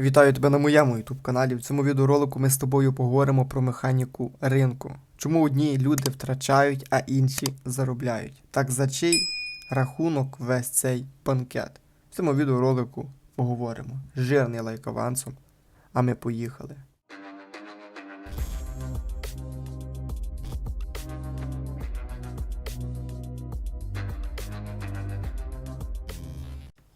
Вітаю тебе на моєму YouTube каналі. В цьому відеоролику ми з тобою поговоримо про механіку ринку. Чому одні люди втрачають, а інші заробляють. Так за чий рахунок весь цей банкет? В цьому відеоролику поговоримо. Жирний лайк авансом. А ми поїхали.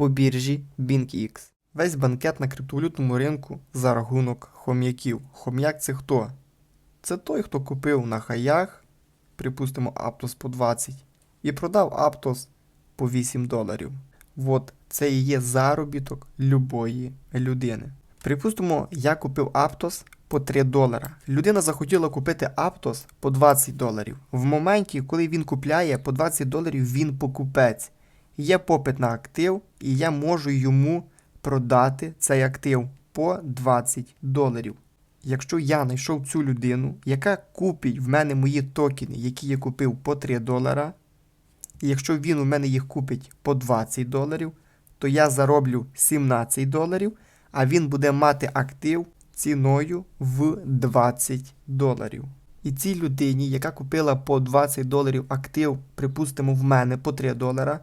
по біржі BingX. Весь банкет на криптовалютному ринку за рахунок хом'яків. Хом'як це хто? Це той, хто купив на хаях, припустимо, Aptos по 20 і продав Aptos по 8 доларів. От це і є заробіток любої людини. Припустимо, я купив Aptos по 3 долара. Людина захотіла купити Aptos по 20 доларів. В моменті, коли він купляє по 20 доларів, він покупець. Є попит на актив, і я можу йому продати цей актив по 20 доларів. Якщо я знайшов цю людину, яка купить в мене мої токени, які я купив по 3 долара, і якщо він у мене їх купить по 20 доларів, то я зароблю 17 доларів, а він буде мати актив ціною в 20 доларів. І цій людині, яка купила по 20 доларів актив, припустимо, в мене по 3 долара,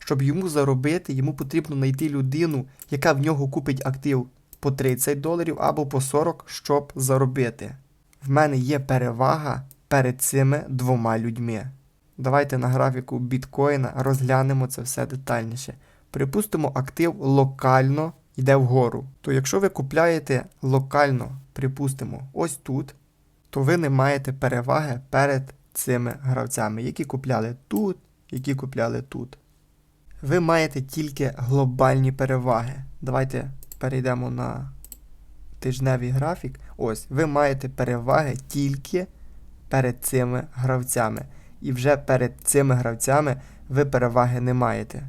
щоб йому заробити, йому потрібно знайти людину, яка в нього купить актив по 30 доларів або по 40, щоб заробити. В мене є перевага перед цими двома людьми. Давайте на графіку біткоїна розглянемо це все детальніше. Припустимо, актив локально йде вгору. То якщо ви купляєте локально, припустимо, ось тут, то ви не маєте переваги перед цими гравцями, які купляли тут, які купляли тут. Ви маєте тільки глобальні переваги. Давайте перейдемо на тижневий графік. Ось, ви маєте переваги тільки перед цими гравцями. І вже перед цими гравцями ви переваги не маєте.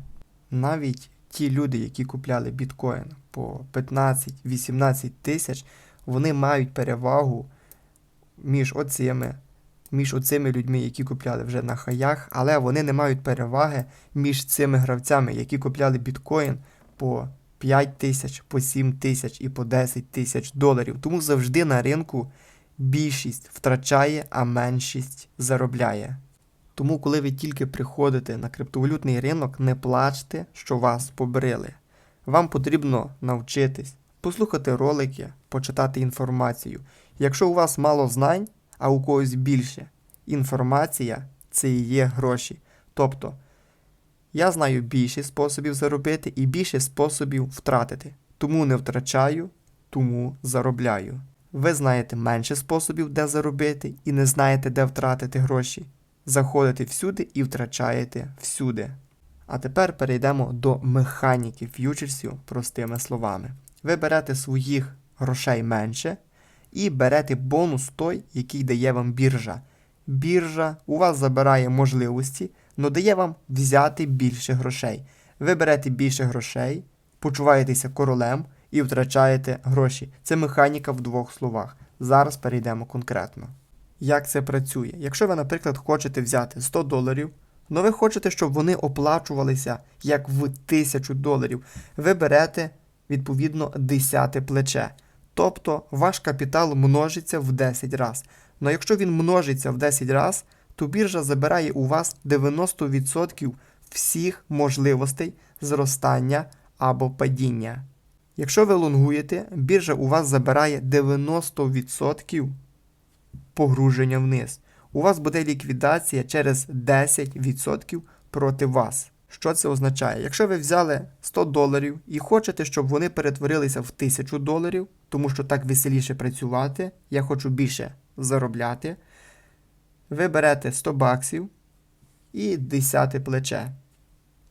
Навіть ті люди, які купляли біткоін по 15-18 тисяч, вони мають перевагу між оцими, між оцими людьми, які купляли вже на хаях, але вони не мають переваги між цими гравцями, які купляли біткоін по 5 тисяч, по 7 тисяч і по 10 тисяч доларів. Тому завжди на ринку більшість втрачає, а меншість заробляє. Тому, коли ви тільки приходите на криптовалютний ринок, не плачте, що вас побрили. Вам потрібно навчитись, послухати ролики, почитати інформацію. Якщо у вас мало знань, а у когось більше, інформація це і є гроші. Тобто, я знаю більше способів заробити і більше способів втратити. Тому не втрачаю, тому заробляю. Ви знаєте менше способів, де заробити, і не знаєте, де втратити гроші. Заходите всюди і втрачаєте всюди. А тепер перейдемо до механіки ф'ючерсів простими словами. Ви берете своїх грошей менше і берете бонус той, який дає вам біржа. Біржа у вас забирає можливості, але дає вам взяти більше грошей. Ви берете більше грошей, почуваєтеся королем і втрачаєте гроші. Це механіка в двох словах. Зараз перейдемо конкретно. Як це працює? Якщо ви, наприклад, хочете взяти 100 доларів, але ви хочете, щоб вони оплачувалися як в 1000 доларів, ви берете відповідно 10 плече. Тобто ваш капітал множиться в 10 разів. Але якщо він множиться в 10 разів, то біржа забирає у вас 90% всіх можливостей зростання або падіння. Якщо ви лонгуєте, біржа у вас забирає 90% погруження вниз. У вас буде ліквідація через 10% проти вас. Що це означає? Якщо ви взяли 100 доларів і хочете, щоб вони перетворилися в 1000 доларів, тому що так веселіше працювати, я хочу більше заробляти, ви берете 100 баксів і 10 плече.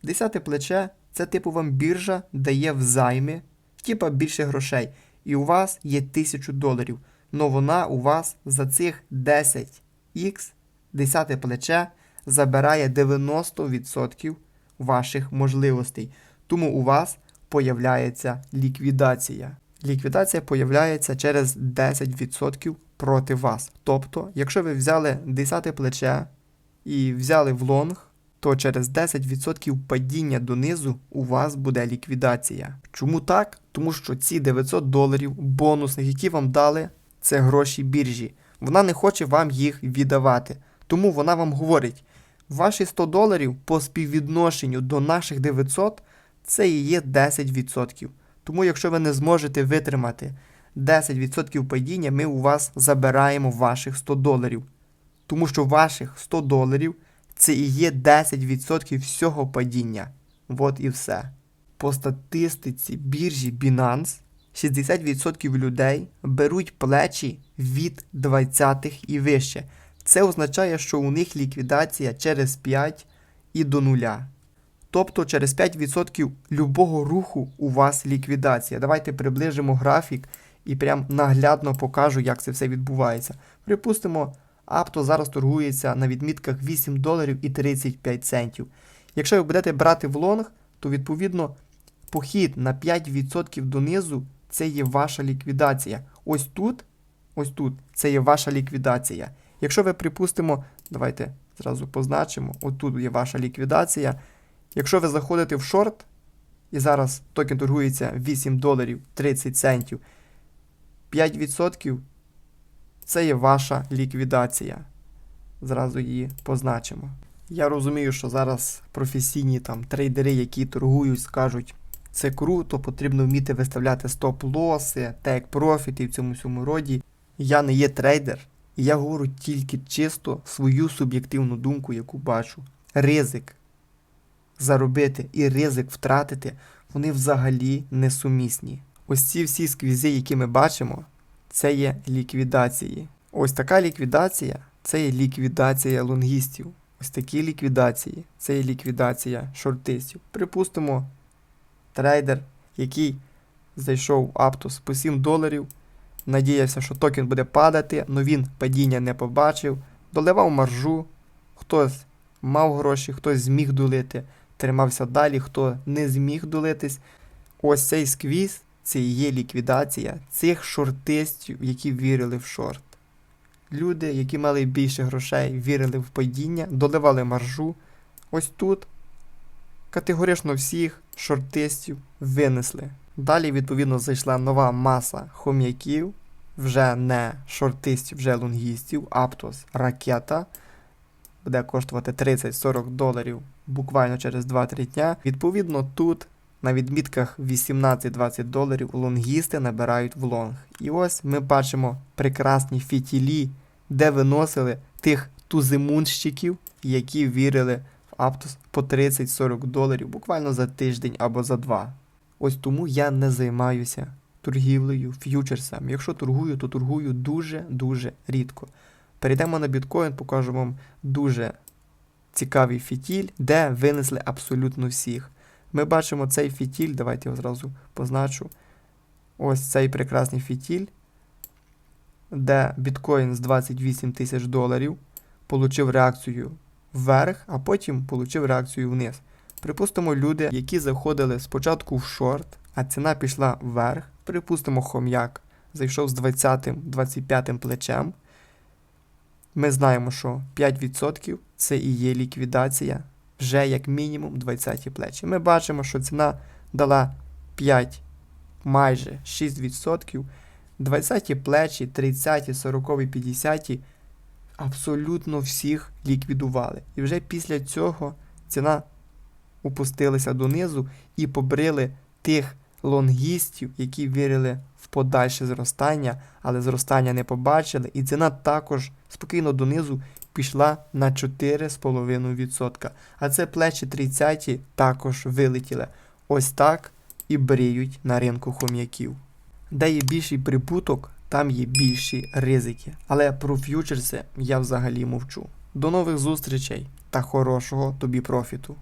10 плече це типу вам біржа дає взайми, типа більше грошей. і у вас є 1000 доларів. Но вона у вас за цих 10х, 10 плече, забирає 90% ваших можливостей. Тому у вас появляється ліквідація. Ліквідація появляється через 10% проти вас. Тобто, якщо ви взяли 10 плече і взяли в лонг, то через 10% падіння донизу у вас буде ліквідація. Чому так? Тому що ці 900 доларів бонусних, які вам дали, це гроші біржі. Вона не хоче вам їх віддавати. Тому вона вам говорить: ваші 100 доларів по співвідношенню до наших 900 це і є 10%. Тому, якщо ви не зможете витримати 10% падіння, ми у вас забираємо ваших 100 доларів. Тому що ваших 100 доларів це і є 10% всього падіння. От і все. По статистиці біржі Binance 60% людей беруть плечі від 20-х і вище. Це означає, що у них ліквідація через 5 і до нуля. Тобто через 5% любого руху у вас ліквідація. Давайте приближимо графік і прям наглядно покажу, як це все відбувається. Припустимо, Апто зараз торгується на відмітках 8 доларів і 35 центів. Якщо ви будете брати в лонг, то відповідно похід на 5% донизу це є ваша ліквідація. Ось тут, ось тут це є ваша ліквідація. Якщо ви припустимо, давайте зразу позначимо, отут є ваша ліквідація. Якщо ви заходите в шорт, і зараз токен торгується 8 доларів 30 центів, 5% це є ваша ліквідація. Зразу її позначимо. Я розумію, що зараз професійні там трейдери, які торгують, скажуть, це круто, потрібно вміти виставляти стоп-лоси, тек профіти в цьому всьому роді. Я не є трейдер, і я говорю тільки чисто свою суб'єктивну думку, яку бачу. Ризик заробити і ризик втратити, вони взагалі несумісні. Ось ці всі сквізи, які ми бачимо, це є ліквідації. Ось така ліквідація це є ліквідація лонгістів. Ось такі ліквідації це є ліквідація шортистів. Припустимо, трейдер, який зайшов в Аптос по 7 доларів, надіявся, що токен буде падати, але він падіння не побачив, доливав маржу, хтось мав гроші, хтось зміг долити, тримався далі, хто не зміг долитись. Ось цей сквіз це є ліквідація цих шортистів, які вірили в шорт. Люди, які мали більше грошей, вірили в падіння, доливали маржу. Ось тут категорично всіх шортистів винесли. Далі, відповідно, зайшла нова маса хом'яків, вже не шортистів, вже лонгістів, Аптос ракета. Буде коштувати 30-40 доларів буквально через 2-3 дня. Відповідно, тут на відмітках 18-20 доларів лонгісти набирають в лонг. І ось ми бачимо прекрасні фітілі, де виносили тих тузимунщиків, які вірили в Аптос по 30-40 доларів буквально за тиждень або за два. Ось тому я не займаюся торгівлею ф'ючерсами. Якщо торгую, то торгую дуже-дуже рідко. Перейдемо на біткоін, покажу вам дуже цікавий фітіль, де винесли абсолютно всіх. Ми бачимо цей фітіль, давайте його зразу позначу. Ось цей прекрасний фітіль, де біткоін з 28 тисяч доларів получив реакцію вверх, а потім получив реакцію вниз. Припустимо, люди, які заходили спочатку в шорт, а ціна пішла вверх. Припустимо, хом'як зайшов з 20-25 плечем. Ми знаємо, що 5% це і є ліквідація вже як мінімум 20 плечі. Ми бачимо, що ціна дала 5, майже 6%. 20 плечі, 30, 40, 50 абсолютно всіх ліквідували. І вже після цього ціна опустилася донизу і побрили тих лонгістів, які вірили в подальше зростання, але зростання не побачили, і ціна також спокійно донизу пішла на 4,5%. А це плечі 30 також вилетіли. Ось так і бріють на ринку хом'яків. Де є більший прибуток, там є більші ризики. Але про ф'ючерси я взагалі мовчу. До нових зустрічей та хорошого тобі профіту!